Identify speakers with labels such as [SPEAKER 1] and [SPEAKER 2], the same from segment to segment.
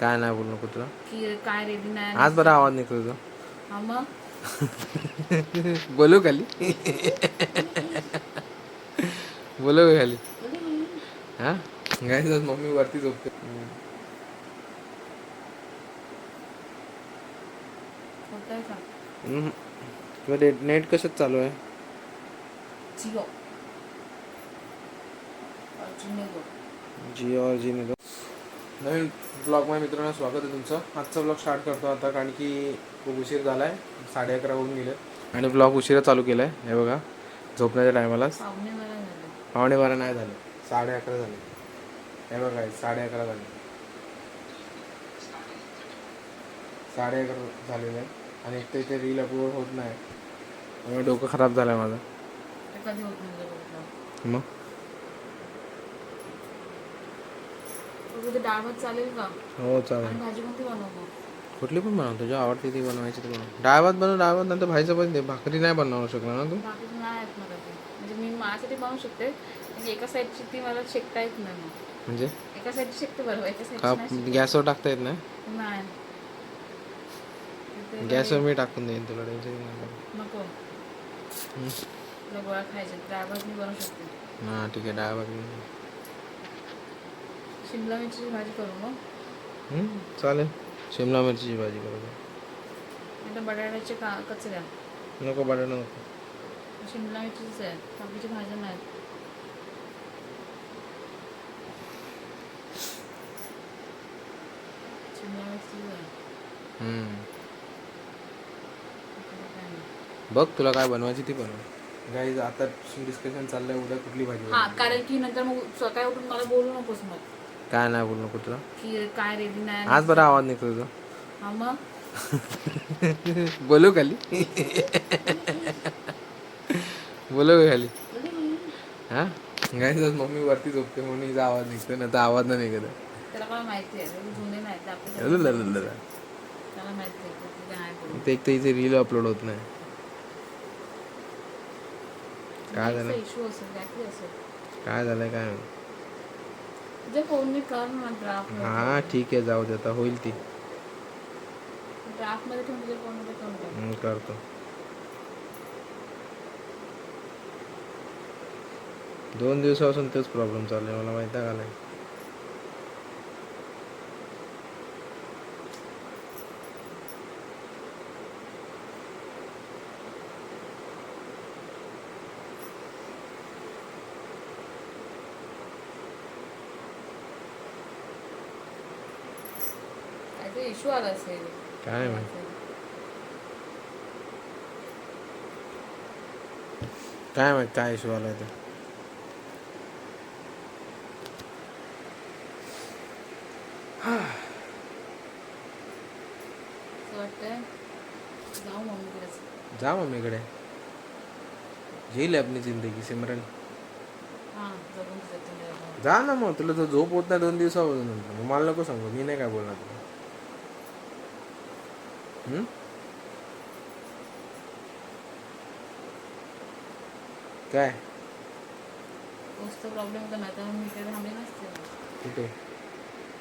[SPEAKER 1] काय नाही बोलू नको तुला
[SPEAKER 2] की काय रेडी नाही
[SPEAKER 1] आज बरा आवाज निघतो तुझा.
[SPEAKER 2] हा मग?
[SPEAKER 1] बोलू खाली. बोलू का खाली. हा? मम्मी वरती झोपते.
[SPEAKER 2] होतंय का?
[SPEAKER 1] हम्म. तुला नेट नेट कशात चालू आहे?
[SPEAKER 2] जिओ. अर्जुन
[SPEAKER 1] जिओ और जी दो नवीन ब्लॉगमध्ये मित्रांनो स्वागत आहे तुमचं. आजचा ब्लॉग स्टार्ट करतो आता कारण की खूप उशीर झाला आहे साडे अकरा होऊन गेले. आणि ब्लॉग उशिरा चालू केला आहे हे बघा झोपण्याच्या टायमालाच पावणे बारा नाही झाले. साडे अकरा झाले. हे बघा साडे अकरा झाले. साडे अकरा झालेले आहे. आणि एक तर इथे रील अपलोड होत नाही. डोकं खराब झालं आहे माझं मग?
[SPEAKER 2] तुझं डाळ भात चालेल का?
[SPEAKER 1] हो चालेल.
[SPEAKER 2] आणि भाजी कोणती बनवू
[SPEAKER 1] कुठली पण बनव तुझ्या आवडती ती बनवायची ती बनव. डाळ भात बनव डाळ भात नंतर भाजीचं पण दे. भाकरी नाही बनवू शकणार ना तू?
[SPEAKER 2] बाकीचं नाही येत मला ते. म्हणजे मी माझ्यासाठी बनवू शकते म्हणजे एका साईडची ती मला शेकता येत नाही मग.
[SPEAKER 1] म्हणजे?
[SPEAKER 2] एका साईडची शेकते बरोबर एका
[SPEAKER 1] का
[SPEAKER 2] साईडची
[SPEAKER 1] गॅसवर टाकता येत नाही?
[SPEAKER 2] शेकत. नाही. ते
[SPEAKER 1] गॅसवर मी टाकून देईन तुला टेन्शन घेऊ नको.
[SPEAKER 2] नको.
[SPEAKER 1] हम्म.
[SPEAKER 2] तुला गोळा खायचे डाळ भात मी बनवू शकते.
[SPEAKER 1] हा ठीक आहे डाळ भात बनव.
[SPEAKER 2] शिमला मिरचीची भाजी करू मग?
[SPEAKER 1] हम्म, चालेल. शिमला मिरचीची भाजी
[SPEAKER 2] नाही तर बटाट्याचे का कचऱ्या
[SPEAKER 1] नको बटाटा नको.
[SPEAKER 2] शिमला मिरचीच आहे. काकडीची भाज्या नाहीत.
[SPEAKER 1] बघ तुला काय बनवायची ती बनव. गाईज आता डिस्कशन चाललंय उद्या कुठली भाजी
[SPEAKER 2] हा. कारण की नंतर मग सकाळी उठून मला बोलू नकोस मग.
[SPEAKER 1] काय नाही बोलू नको तुला
[SPEAKER 2] की काय रेडी नाही
[SPEAKER 1] आज बरा आवाज निघतो तुझा.
[SPEAKER 2] मग?
[SPEAKER 1] बोलू खाली. बोलू खाली. हा? गाईज आज मम्मी वरती झोपते म्हणून हिचा आवाज निघतो ना तर आवाज नाही निघत.
[SPEAKER 2] ते
[SPEAKER 1] एक तर हिचे रील अपलोड होत नाही. काय झालं? काय झालंय काय माहीत.
[SPEAKER 2] तुझ्या फोनने कर ना ड्राफ्ट
[SPEAKER 1] हा ठीक आहे जाऊ दे आता होईल ती।
[SPEAKER 2] ड्राफ्टमध्ये ठेवून तुझ्या फोनमध्ये करून टाक
[SPEAKER 1] हम्म, करतो। दोन दिवसापासून तेच प्रॉब्लेम चालू आहे मला माहिती आहे का नाही?
[SPEAKER 2] इश्यू आला असेल
[SPEAKER 1] काय माहिती काय माहीत काय इशू आलाय ते
[SPEAKER 2] असं वाटतंय जाऊ मम्मीकडेच
[SPEAKER 1] जा मम्मीकडे झेल आपली जिंदगी सिमरन
[SPEAKER 2] हां
[SPEAKER 1] जा ना मग तुला तर झोप होत नाही दोन दिवसापासून मग मला नको सांगू मी नाही काय बोलणार तुला हम्म? काय?
[SPEAKER 2] तोच तर प्रॉब्लेम होता नाही तर मी इकडे थांबले नसते.
[SPEAKER 1] कुठे?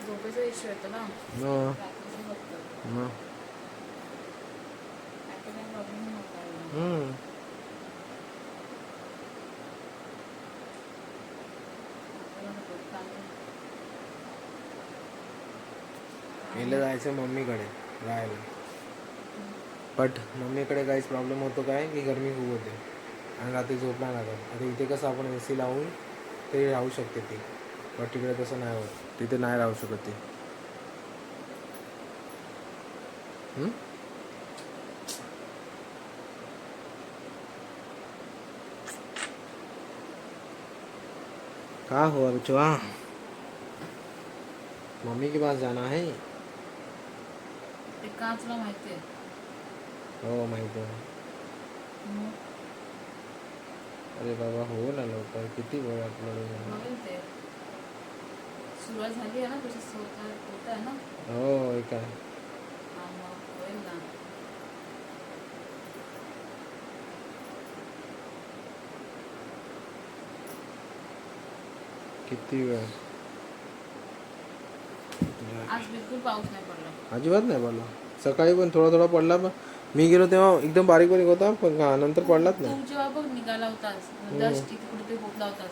[SPEAKER 2] झोपेचा इश्यू येतो ना. रात्रीचं काही प्रॉब्लेम नव्हता
[SPEAKER 1] हम्म. जायचं मम्मीकडे राहायला. बट मम्मीकडे काहीच प्रॉब्लेम होतो काय? की गरमी खूप होते. आणि रात्री झोपला नाही आता इथे कसं आपण ए सी लावून ते राहू शकते ती. बट तिकडे तसं नाही होत. तिथे नाही राहू शकत ती. हम्म? का हुआ मम्मी के पास जाना है?
[SPEAKER 2] ते का तुला माहिती आहे.
[SPEAKER 1] हो माहिती आहे अरे बाबा हो ना लवकर. किती वेळ आपल्याला
[SPEAKER 2] ते सुरुवात झाली आहे ना तुझी होत आहे ना?
[SPEAKER 1] हो काय किती वेळ?
[SPEAKER 2] आज बिलकुल पाऊस नाही पडला.
[SPEAKER 1] अजिबात नाही पडला. सकाळी पण थोडा थोडा पडला पण मी गेलो तेव्हा एकदम बारीक बारीक होता पण हा, नंतर पडलाच नाही.
[SPEAKER 2] तू जेव्हा बघ निघाला होतास ते पोचला होतास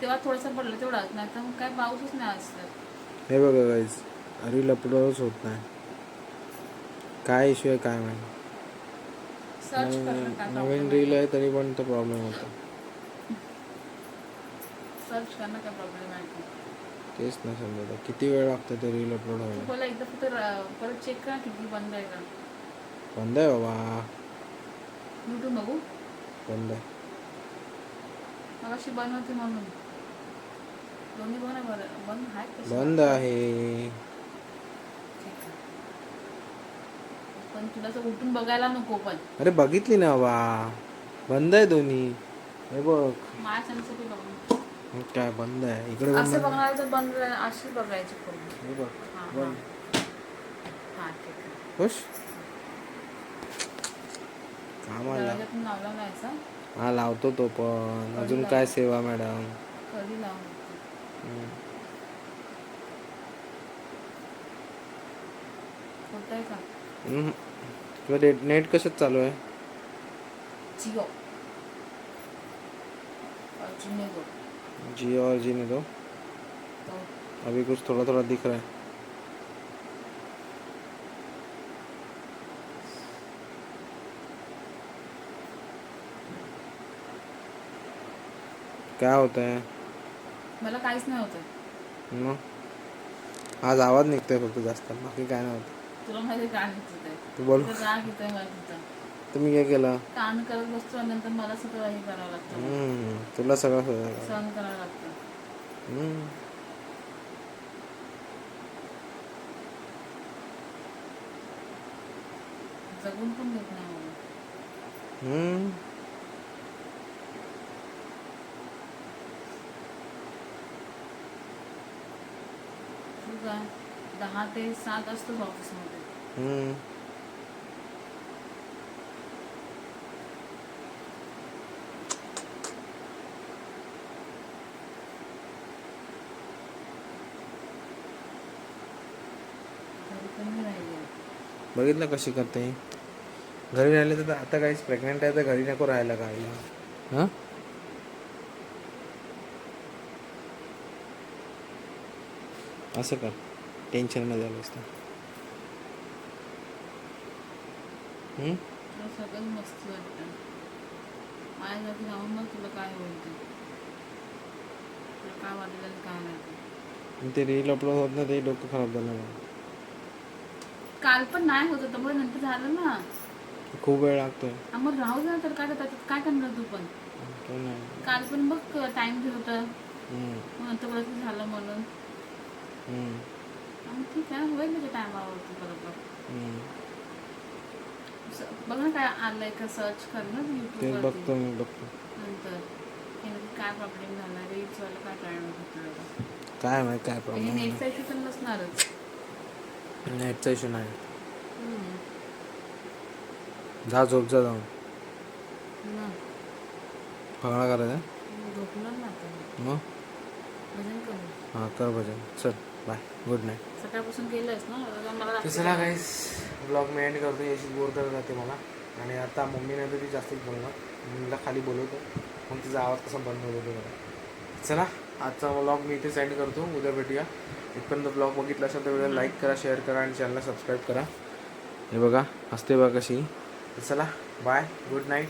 [SPEAKER 2] तेव्हा थोडासा पडला तेवढाच नाही तर मग काय पाऊसच नाही तर.
[SPEAKER 1] हे बघा गाईज अरे लपडच होत नाही. काय इश्यू आहे काय माहिती.
[SPEAKER 2] सर्च करणं काय
[SPEAKER 1] नवीन रील आहे तरी पण तो प्रॉब्लेम होतो.
[SPEAKER 2] सर्च करणं काय प्रॉब्लेम आहे.
[SPEAKER 1] तेच नाही समजत आहे. किती वेळ लागतो ते रील अपलोड
[SPEAKER 2] तू
[SPEAKER 1] व्हायला?
[SPEAKER 2] पहिला एकदा फक्त र- परत चेक करा किती बंद आहे का.
[SPEAKER 1] बंद आहे बाबा
[SPEAKER 2] युट्यूब बघू
[SPEAKER 1] बंद आहे
[SPEAKER 2] मग अशी बंद होती म्हणून दोन्ही बघ ना बरं बंद आहे कसं
[SPEAKER 1] बंद आहे
[SPEAKER 2] ठीक आहे. पण तुला असं उठून बघायला नको पण
[SPEAKER 1] अरे बघितली ना बाबा बंद आहे दोन्ही हे बघ
[SPEAKER 2] माझ्या चॅनलसाठी बघ
[SPEAKER 1] मग काय बंद आहे इकडे बंद
[SPEAKER 2] असं बघणार तर बंद अशी बघायची पूर्ण
[SPEAKER 1] हे बघ
[SPEAKER 2] हां हां
[SPEAKER 1] बंद
[SPEAKER 2] हां ठीक आहे
[SPEAKER 1] खुश
[SPEAKER 2] लावला नाहीचा
[SPEAKER 1] हा लावतो तो पण. अजून काय सेवा मॅडम?
[SPEAKER 2] कधी लावून होत आहे का?
[SPEAKER 1] तुला नेट नेट कशात चालू आहे?
[SPEAKER 2] जिओ.
[SPEAKER 1] जियो और जी ने दो अभी कुछ थोड़ा थोड़ा दिख रहा है. क्या होता है
[SPEAKER 2] मला काहीच नाही होत
[SPEAKER 1] मग? आज आवाज निघतोय फक्त जास्त बाकी काय नाही होत.
[SPEAKER 2] तुला माहिती येत आहे?
[SPEAKER 1] तू बोल.
[SPEAKER 2] राग येतोय
[SPEAKER 1] तुम्ही काय केलं?
[SPEAKER 2] कान करत बसतो आणि नंतर मला सगळं हे करावं लागतं.
[SPEAKER 1] तुला सगळं
[SPEAKER 2] सहन करावं लागतं. जगून पण देत नाही मला
[SPEAKER 1] हम्म.
[SPEAKER 2] तू दहा ते सात असतोच ऑफिसमध्ये
[SPEAKER 1] हम्म.
[SPEAKER 2] घरी पण राहिले
[SPEAKER 1] बघितलं कशी करते घरी राहिले तर आता काहीच प्रेग्नेंट आहे तर घरी नको राहायला काय हाँ असं कर टेन्शनमध्ये झालं असतं.
[SPEAKER 2] सगळं मस्त वाटतं. माझ्या जागी राहून मग तुला काय होईल ते तुला काय वाटेल आणि काय नाही ते.
[SPEAKER 1] आणि ते रील अपलोड होत ना ते डोकं खराब झालं.
[SPEAKER 2] काल पण नाही होत होतं मग नंतर झालं ना.
[SPEAKER 1] खूप वेळ लागतोय.
[SPEAKER 2] मग राहू ना तर काय त्याच्यात काय करणार तू पण? काल पण बघ टाइम घेत होता. नंतर झालं म्हणून. हा, मग ठीक आहे होईल त्याच्या टायमावरती बरोबर बघ. ना काय आलंय का सर्च कर ना
[SPEAKER 1] ते
[SPEAKER 2] युट्यूब
[SPEAKER 1] बघतो मी बघतो.
[SPEAKER 2] नंतर. काय प्रॉब्लेम झाला रील्स वाला काय टाइम
[SPEAKER 1] काय माहिती काय प्रॉब्लेम
[SPEAKER 2] नेटचा इश्यू नसणारच.
[SPEAKER 1] नेटचा इश्यू नाही. जा झोप जा जाऊन.
[SPEAKER 2] ना
[SPEAKER 1] फगणा करायचा?
[SPEAKER 2] झोपणार ना
[SPEAKER 1] मग?
[SPEAKER 2] भजन करू.
[SPEAKER 1] हां कर भजन. चल. बाय गुड नाईट
[SPEAKER 2] सकाळपासून केलंयस ना? मला
[SPEAKER 1] तर चला काहीच ब्लॉग मी एंड करतो याची बोर करत राहते मला. आणि आता मम्मीने तर ती जास्तच बोलणार. मम्मीला खाली बोलवतो. मग तिचा आवाज कसा बंद होतो बघा. चला आजचा ब्लॉग मी इथे सेंड करतो. उद्या भेटूया. इथपर्यंत ब्लॉग बघितला असेल तर व्हिडिओ लाईक करा शेअर करा आणि चॅनलला सबस्क्राईब करा. हे बघा हसते बघा कशी. चला बाय गुड नाईट